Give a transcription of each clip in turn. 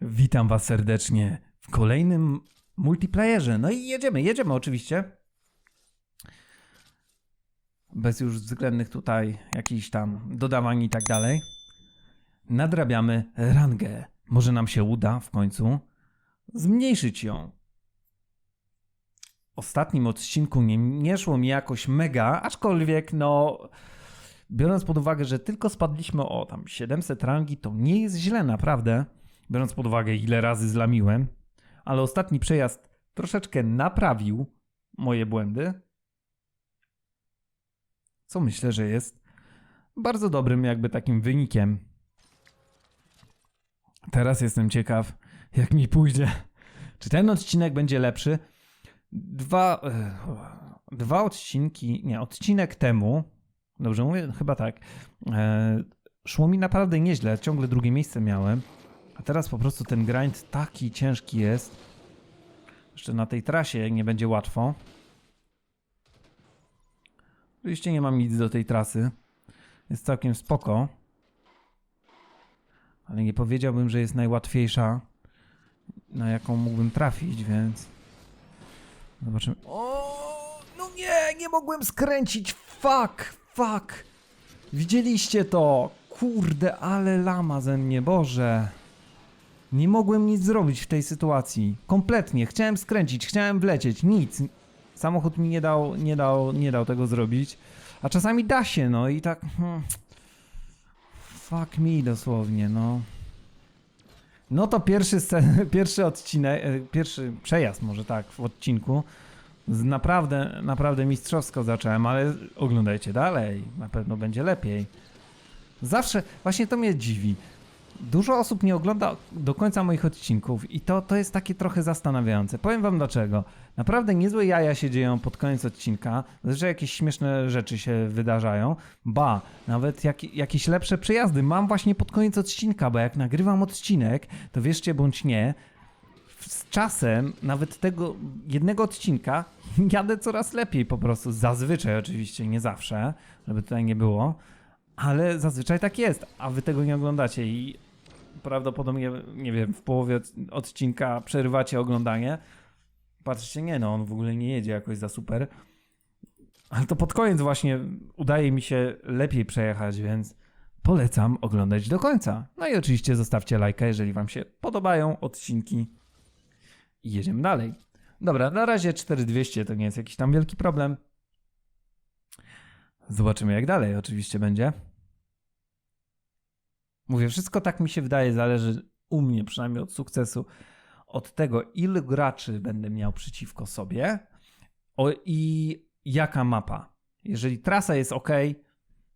Witam Was serdecznie w kolejnym multiplayerze. No i jedziemy, jedziemy oczywiście. Bez już względnych tutaj jakichś tam dodawań i tak dalej. Nadrabiamy rangę. Może nam się uda w końcu zmniejszyć ją. W ostatnim odcinku nie, nie szło mi jakoś mega, aczkolwiek no biorąc pod uwagę, że tylko spadliśmy o tam 700 rangi, to nie jest źle naprawdę, biorąc pod uwagę ile razy zlamiłem, ale ostatni przejazd troszeczkę naprawił moje błędy, co myślę, że jest bardzo dobrym jakby takim wynikiem. Teraz jestem ciekaw, jak mi pójdzie. Czy ten odcinek będzie lepszy? Dwa, e, dwa odcinki, nie, odcinek temu, dobrze mówię? Chyba tak. E, szło mi naprawdę nieźle, ciągle drugie miejsce miałem. A teraz po prostu ten grind taki ciężki jest. Jeszcze na tej trasie nie będzie łatwo. Oczywiście nie mam nic do tej trasy. Jest całkiem spoko. Ale nie powiedziałbym, że jest najłatwiejsza, na jaką mógłbym trafić, więc. Zobaczymy. O, no nie, nie mogłem skręcić. Fuck, fuck. Widzieliście to? Kurde, ale lama ze mnie, Boże. Nie mogłem nic zrobić w tej sytuacji. Kompletnie. Chciałem skręcić, chciałem wlecieć, nic. Samochód mi nie dał, nie dał, nie dał tego zrobić. A czasami da się, no i tak. Hmm. Fuck me dosłownie, no. No to pierwszy, scen, pierwszy odcinek, e, pierwszy przejazd może tak w odcinku. Naprawdę, naprawdę mistrzowsko zacząłem, ale oglądajcie dalej, na pewno będzie lepiej. Zawsze, właśnie to mnie dziwi. Dużo osób nie ogląda do końca moich odcinków i to, to jest takie trochę zastanawiające. Powiem wam dlaczego. Naprawdę niezłe jaja się dzieją pod koniec odcinka, że jakieś śmieszne rzeczy się wydarzają. Ba, nawet jak, jakieś lepsze przejazdy mam właśnie pod koniec odcinka, bo jak nagrywam odcinek, to wierzcie bądź nie, z czasem nawet tego jednego odcinka jadę coraz lepiej po prostu. Zazwyczaj oczywiście, nie zawsze, żeby tutaj nie było, ale zazwyczaj tak jest, a wy tego nie oglądacie i prawdopodobnie, nie wiem, w połowie od- odcinka przerywacie oglądanie. Patrzycie, nie no, on w ogóle nie jedzie jakoś za super. Ale to pod koniec właśnie udaje mi się lepiej przejechać, więc polecam oglądać do końca. No i oczywiście zostawcie lajka, jeżeli wam się podobają odcinki. I jedziemy dalej. Dobra, na razie 4200 to nie jest jakiś tam wielki problem. Zobaczymy jak dalej oczywiście będzie. Mówię, wszystko tak mi się wydaje, zależy u mnie przynajmniej od sukcesu, od tego ilu graczy będę miał przeciwko sobie o, i jaka mapa. Jeżeli trasa jest ok,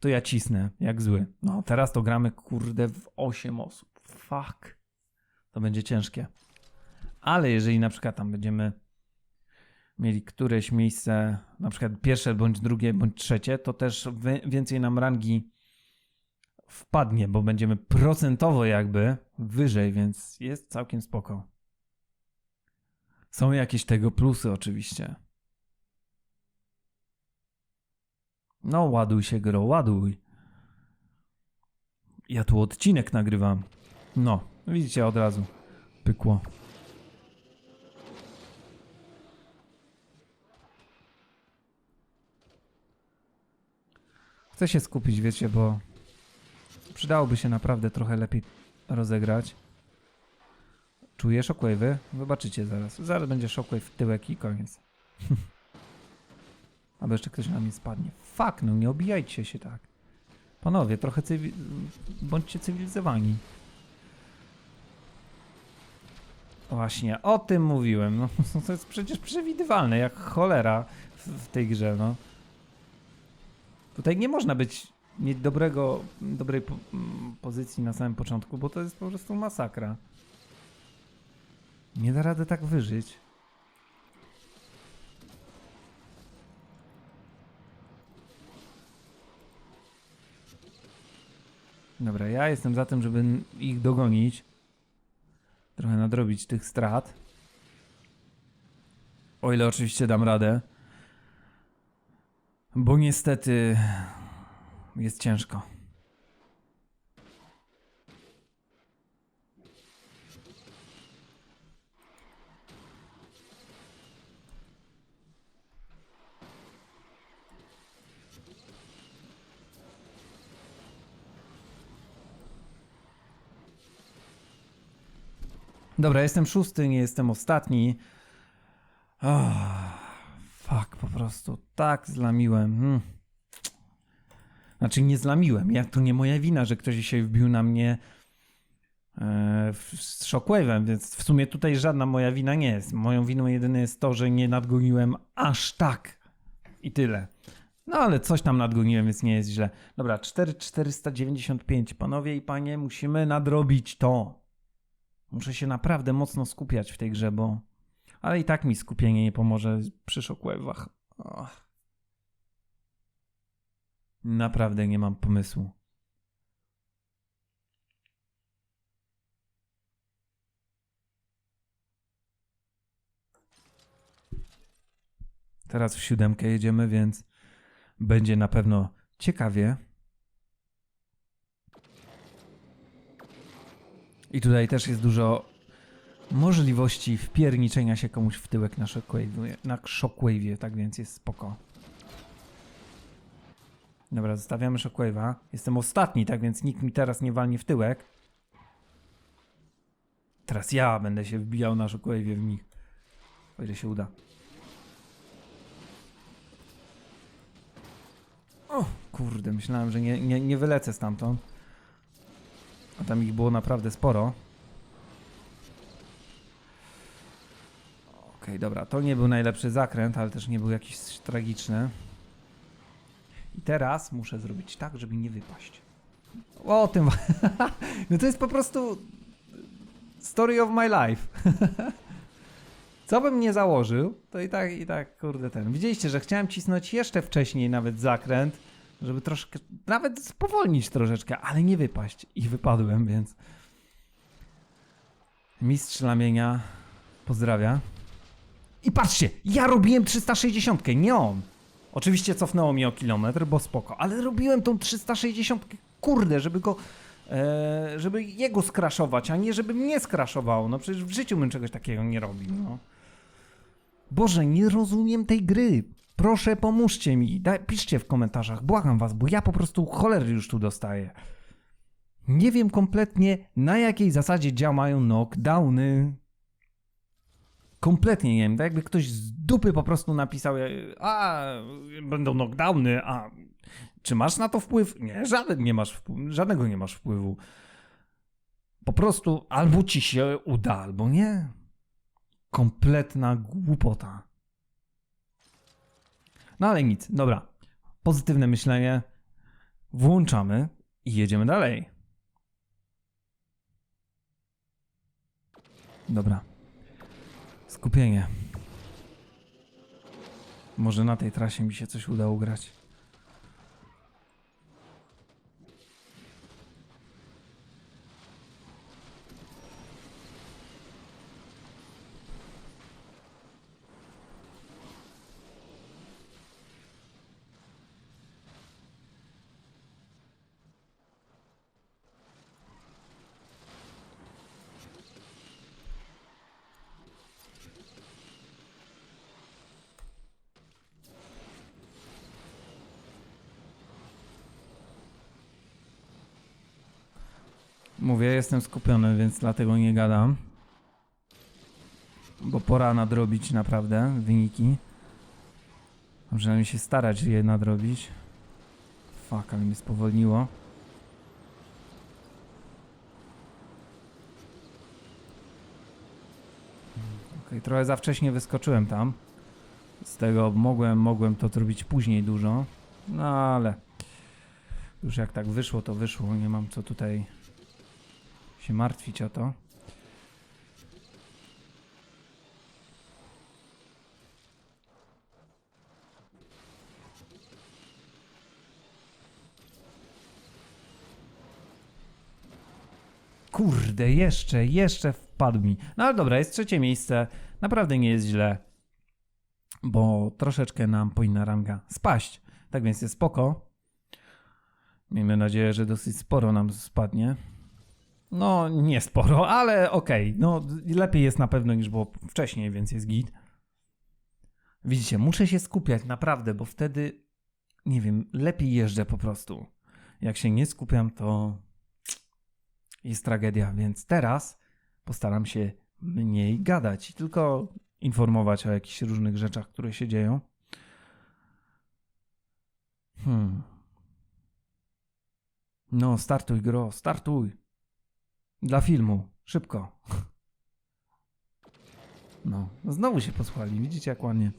to ja cisnę jak zły. No teraz to gramy kurde w 8 osób. Fuck. To będzie ciężkie. Ale jeżeli na przykład tam będziemy mieli któreś miejsce, na przykład pierwsze bądź drugie bądź trzecie, to też więcej nam rangi wpadnie, bo będziemy procentowo jakby wyżej, więc jest całkiem spoko. Są jakieś tego plusy oczywiście. No ładuj się gro, ładuj. Ja tu odcinek nagrywam. No, widzicie od razu. Pykło. Chcę się skupić, wiecie, bo przydałoby się naprawdę trochę lepiej rozegrać. Czuję shockwave'y? Zobaczycie zaraz. Zaraz będzie shockwave w tyłek i koniec. Albo jeszcze ktoś na mnie spadnie. Fuck, no nie obijajcie się tak. Panowie, trochę cywi... bądźcie cywilizowani. Właśnie, o tym mówiłem. No, to jest przecież przewidywalne, jak cholera w, w tej grze, no. Tutaj nie można być, mieć dobrego, dobrej po, mm, pozycji na samym początku, bo to jest po prostu masakra. Nie da rady tak wyżyć. Dobra, ja jestem za tym, żeby ich dogonić. Trochę nadrobić tych strat. O ile oczywiście dam radę. Bo niestety jest ciężko. Dobra, jestem szósty, nie jestem ostatni. Oh, fuck, po prostu tak zlamiłem. Hmm. Znaczy nie zlamiłem. Ja, to nie moja wina, że ktoś dzisiaj wbił na mnie e, z shockwave'em, więc w sumie tutaj żadna moja wina nie jest. Moją winą jedyne jest to, że nie nadgoniłem aż tak. I tyle. No ale coś tam nadgoniłem, więc nie jest źle. Dobra, 4495. Panowie i panie, musimy nadrobić to. Muszę się naprawdę mocno skupiać w tej grze, bo... Ale i tak mi skupienie nie pomoże przy shockwave'ach. Och. Naprawdę nie mam pomysłu. Teraz w siódemkę jedziemy, więc będzie na pewno ciekawie. I tutaj też jest dużo możliwości wpierniczenia się komuś w tyłek na shockwave'ie, na shockwave'ie tak więc jest spoko. Dobra, zostawiamy shockwave'a. Jestem ostatni, tak więc nikt mi teraz nie walnie w tyłek. Teraz ja będę się wbijał na shockwave'ie w nich. O ile się uda. O, kurde, myślałem, że nie, nie, nie wylecę stamtąd. A tam ich było naprawdę sporo. Okej, dobra, to nie był najlepszy zakręt, ale też nie był jakiś tragiczny. I teraz muszę zrobić tak, żeby nie wypaść. O tym. no to jest po prostu story of my life. Co bym nie założył, to i tak, i tak, kurde, ten. Widzieliście, że chciałem cisnąć jeszcze wcześniej nawet zakręt, żeby troszkę, nawet spowolnić troszeczkę, ale nie wypaść. I wypadłem, więc. Mistrz lamienia pozdrawia. I patrzcie, ja robiłem 360, nie on. Oczywiście cofnęło mi o kilometr, bo spoko, ale robiłem tą 360, kurde, żeby go, e, żeby jego skraszować, a nie żeby mnie skraszowało. No przecież w życiu bym czegoś takiego nie robił, no. Boże, nie rozumiem tej gry. Proszę, pomóżcie mi. Piszcie w komentarzach, błagam was, bo ja po prostu cholery już tu dostaję. Nie wiem kompletnie, na jakiej zasadzie działają knockdowny. Kompletnie nie wiem, tak jakby ktoś z dupy po prostu napisał, e, a będą knockdowny, a czy masz na to wpływ? Nie, żaden nie masz żadnego nie masz wpływu. Po prostu albo ci się uda, albo nie. Kompletna głupota. No ale nic, dobra. Pozytywne myślenie włączamy i jedziemy dalej. Dobra. Skupienie. Może na tej trasie mi się coś uda ugrać. Mówię, jestem skupiony, więc dlatego nie gadam. Bo pora nadrobić naprawdę wyniki. A Przynajmniej się starać je nadrobić. Fuck, ale mnie spowolniło. Okej, trochę za wcześnie wyskoczyłem tam. Z tego mogłem, mogłem to zrobić później dużo. No ale już jak tak wyszło, to wyszło. Nie mam co tutaj się martwić o to. Kurde, jeszcze, jeszcze wpadł mi. No ale dobra, jest trzecie miejsce. Naprawdę nie jest źle. Bo troszeczkę nam powinna ranga spaść. Tak więc jest spoko. Miejmy nadzieję, że dosyć sporo nam spadnie. No, nie sporo, ale okej. No, lepiej jest na pewno niż było wcześniej, więc jest git. Widzicie, muszę się skupiać naprawdę, bo wtedy, nie wiem, lepiej jeżdżę po prostu. Jak się nie skupiam, to jest tragedia, więc teraz postaram się mniej gadać i tylko informować o jakichś różnych rzeczach, które się dzieją. Hmm. No, startuj, gro, startuj. Dla filmu, szybko. No, znowu się posłuchali, widzicie jak ładnie.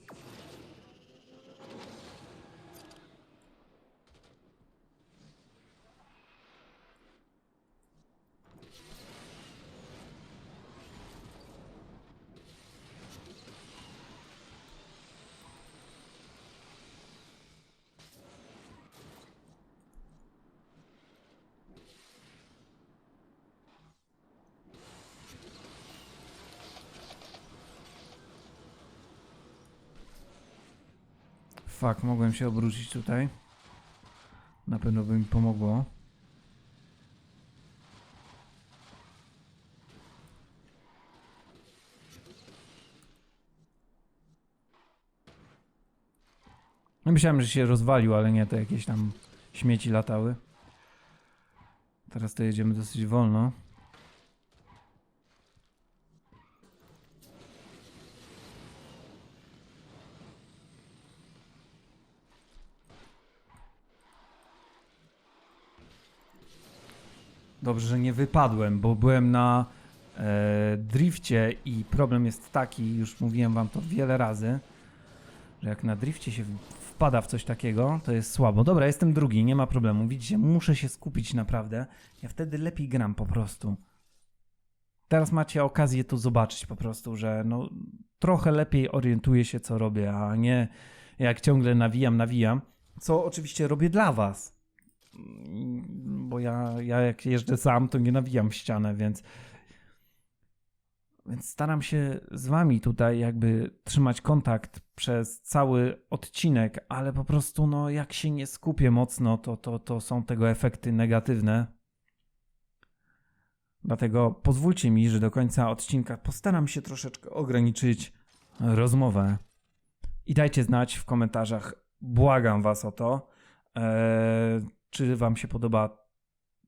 Fuck, mogłem się obrócić tutaj. Na pewno by mi pomogło. No Myślałem, że się rozwalił, ale nie, to jakieś tam śmieci latały. Teraz to jedziemy dosyć wolno. Dobrze, że nie wypadłem, bo byłem na e, drifcie i problem jest taki, już mówiłem wam to wiele razy, że jak na drifcie się wpada w coś takiego, to jest słabo. Dobra, jestem drugi, nie ma problemu. Widzicie, muszę się skupić naprawdę. Ja wtedy lepiej gram po prostu. Teraz macie okazję tu zobaczyć po prostu, że no, trochę lepiej orientuję się, co robię, a nie jak ciągle nawijam, nawijam. Co oczywiście robię dla was. Bo ja, ja jak jeżdżę sam, to nie nawijam w ścianę, więc więc staram się z wami tutaj jakby trzymać kontakt przez cały odcinek, ale po prostu no jak się nie skupię mocno, to, to, to są tego efekty negatywne. Dlatego pozwólcie mi, że do końca odcinka postaram się troszeczkę ograniczyć rozmowę. I dajcie znać w komentarzach, błagam was o to, e, czy wam się podoba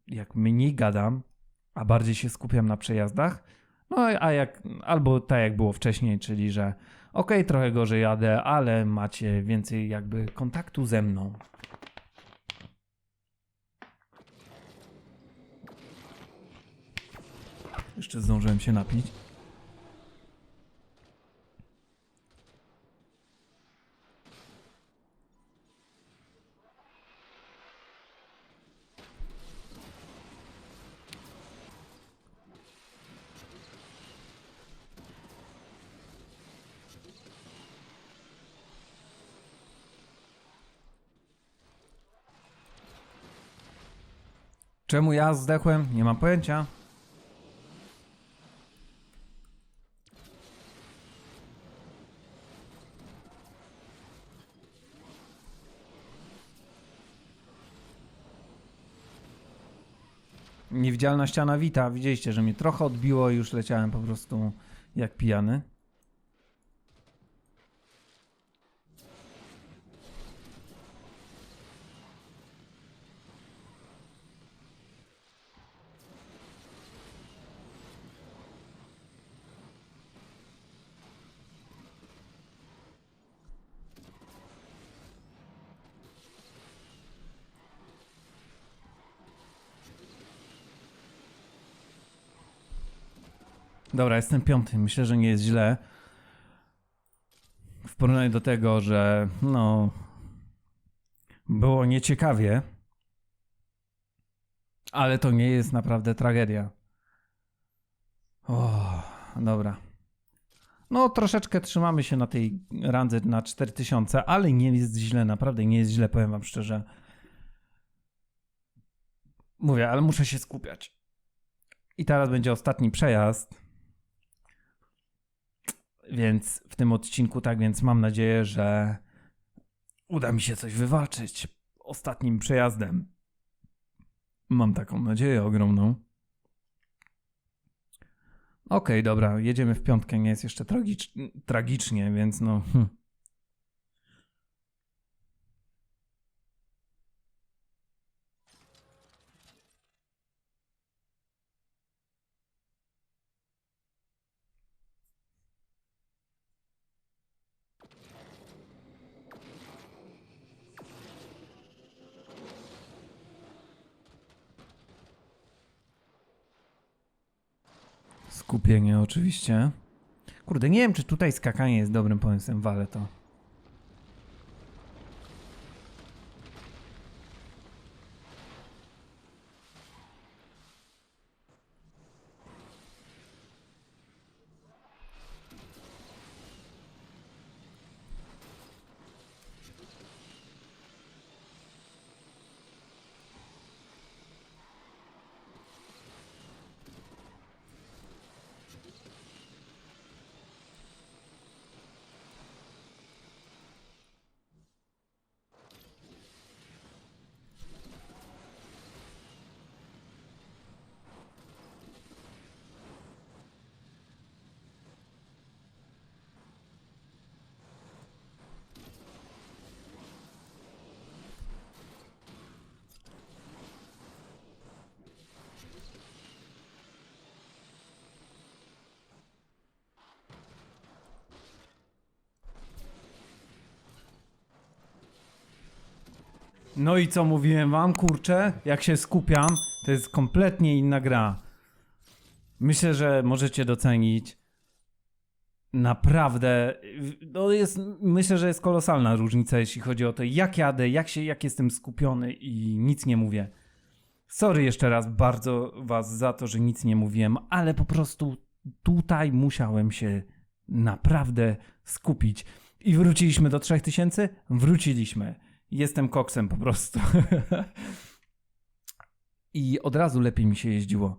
jak mniej gadam, a bardziej się skupiam na przejazdach, no a jak, albo tak jak było wcześniej, czyli że okej, trochę gorzej jadę, ale macie więcej jakby kontaktu ze mną. Jeszcze zdążyłem się napić. Czemu ja zdechłem? Nie mam pojęcia. Niewidzialna ściana wita. Widzieliście, że mnie trochę odbiło i już leciałem po prostu jak pijany. Dobra, jestem piąty. Myślę, że nie jest źle. W porównaniu do tego, że no. Było nieciekawie. Ale to nie jest naprawdę tragedia. O, dobra. No, troszeczkę trzymamy się na tej randze na 4000, ale nie jest źle, naprawdę nie jest źle, powiem wam szczerze. Mówię, ale muszę się skupiać. I teraz będzie ostatni przejazd. Więc w tym odcinku, tak więc mam nadzieję, że uda mi się coś wywalczyć ostatnim przejazdem. Mam taką nadzieję ogromną. Okej, dobra, jedziemy w piątkę, nie jest jeszcze tragicz, tragicznie, więc no. Hm. Skupienie oczywiście. Kurde, nie wiem, czy tutaj skakanie jest dobrym pomysłem, wale to. No i co mówiłem wam, kurczę? Jak się skupiam, to jest kompletnie inna gra. Myślę, że możecie docenić. Naprawdę, no jest, myślę, że jest kolosalna różnica, jeśli chodzi o to, jak jadę, jak, się, jak jestem skupiony i nic nie mówię. Sorry jeszcze raz bardzo was za to, że nic nie mówiłem, ale po prostu tutaj musiałem się naprawdę skupić. I wróciliśmy do 3000? Wróciliśmy. Jestem koksem po prostu. I od razu lepiej mi się jeździło.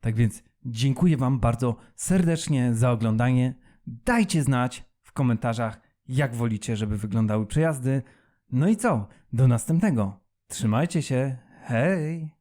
Tak więc dziękuję Wam bardzo serdecznie za oglądanie. Dajcie znać w komentarzach, jak wolicie, żeby wyglądały przejazdy. No i co? Do następnego. Trzymajcie się. Hej!